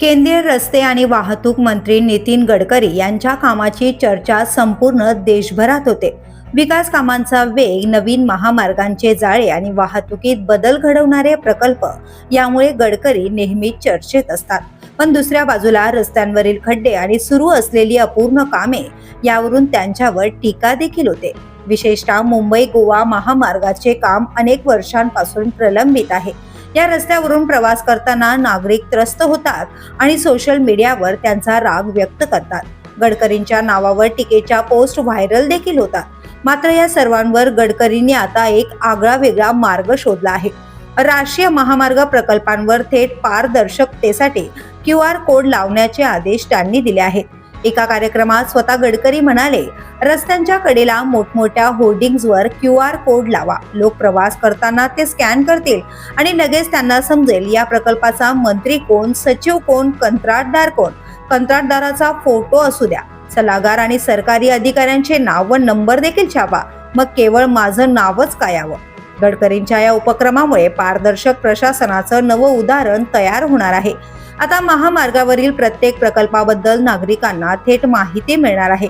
केंद्रीय रस्ते आणि वाहतूक मंत्री नितीन गडकरी यांच्या कामाची चर्चा संपूर्ण देशभरात होते. विकास कामांचा वेग नवीन महामार्गांचे जाळे आणि वाहतुकीत बदल घडवणारे प्रकल्प यामुळे गडकरी नेहमीच चर्चेत असतात. पण दुसऱ्या बाजूला रस्त्यांवरील खड्डे आणि सुरू असलेली अपूर्ण कामे यावरून त्यांच्यावर टीका देखील होते. विशेषतः मुंबई गोवा महामार्गाचे काम अनेक वर्षांपासून प्रलंबित आहे. या रस्त्यावरून प्रवास करताना नागरिक त्रस्त होतात आणि सोशल मीडियावर त्यांचा राग व्यक्त करतात. गडकरींच्या नावावर टीकेच्या पोस्ट व्हायरल देखील होतात. मात्र या सर्वांवर गडकरींनी आता एक आगळा वेगळा मार्ग शोधला आहे. राष्ट्रीय महामार्ग प्रकल्पांवर थेट पारदर्शकतेसाठी क्यू आर कोड लावण्याचे आदेश त्यांनी दिले आहेत. एका कार्यक्रमात स्वतः गडकरी म्हणाले रस्त्यांच्या कडेला मोठमोठ्या होर्डिंग्जवर क्यू आर कोड लावा. लोक प्रवास करताना ते स्कॅन करतील आणि लगेच त्यांना समजेल या प्रकल्पाचा मंत्री कोण सचिव कोण कंत्राटदार कोण? कंत्राटदाराचा फोटो असू द्या. सल्लागार आणि सरकारी अधिकाऱ्यांचे नाव व नंबर देखील छापा. मग केवळ माझं नावच काय यावं? गडकरींच्या या उपक्रमामुळे पारदर्शक प्रशासनाचं नवं उदाहरण तयार होणार आहे. आता महामार्गावरील प्रत्येक प्रकल्पाबद्दल नागरिकांना थेट माहिती मिळणार आहे.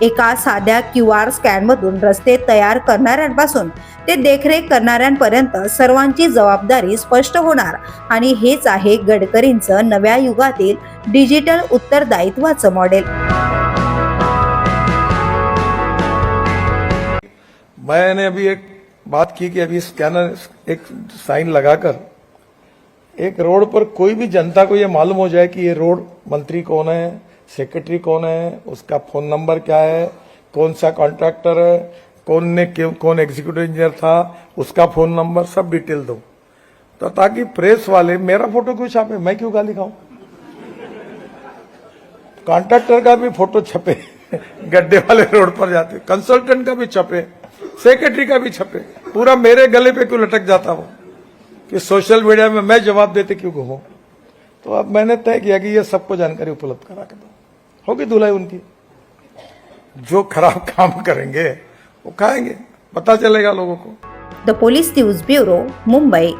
एका साध्या क्यू आर स्कॅनमधून रस्ते तयार करणाऱ्यांपासून ते देखरेख करणाऱ्यांपर्यंत सर्वांची जबाबदारी स्पष्ट होणार आणि हेच आहे गडकरींचं नव्या युगातील डिजिटल उत्तरदायित्वाचं मॉडेल. मैंने अभी एक बात की कि अभी स्कैनर एक साइन लगाकर एक रोड पर कोई भी जनता को ये मालूम हो जाए कि ये रोड मंत्री कौन है सेक्रेटरी कौन है, उसका फ़ोन नंबर क्या है, कौन सा कॉन्ट्रैक्टर है, कौन ने कौन एग्जीक्यूटिव इंजीनियर था, उसका फ़ोन नंबर सब डिटेल दो। तो ताकि प्रेस वाले, मेरा फ़ोटो क्यों छापे? मैं क्यों गाली खाऊं? कॉन्ट्रैक्टर का भी फ़ोटो छपे, गड्ढे वाले रोड पर जाते कंसल्टेंट का भी छपे सेक्रेटरी का भी छपे, पूरा मेरे गले पे क्यों लटक जाता वो? कि सोशल मीडिया में मैं जवाब देते क्यों घूमू? तो अब मैंने तय किया कि ये सबको जानकारी उपलब्ध करा के दो। होगी धुलाई उनकी। जो खराब काम करेंगे, वो खाएँगे। पता चलेगा लोगों को। The police news bureau Mumbai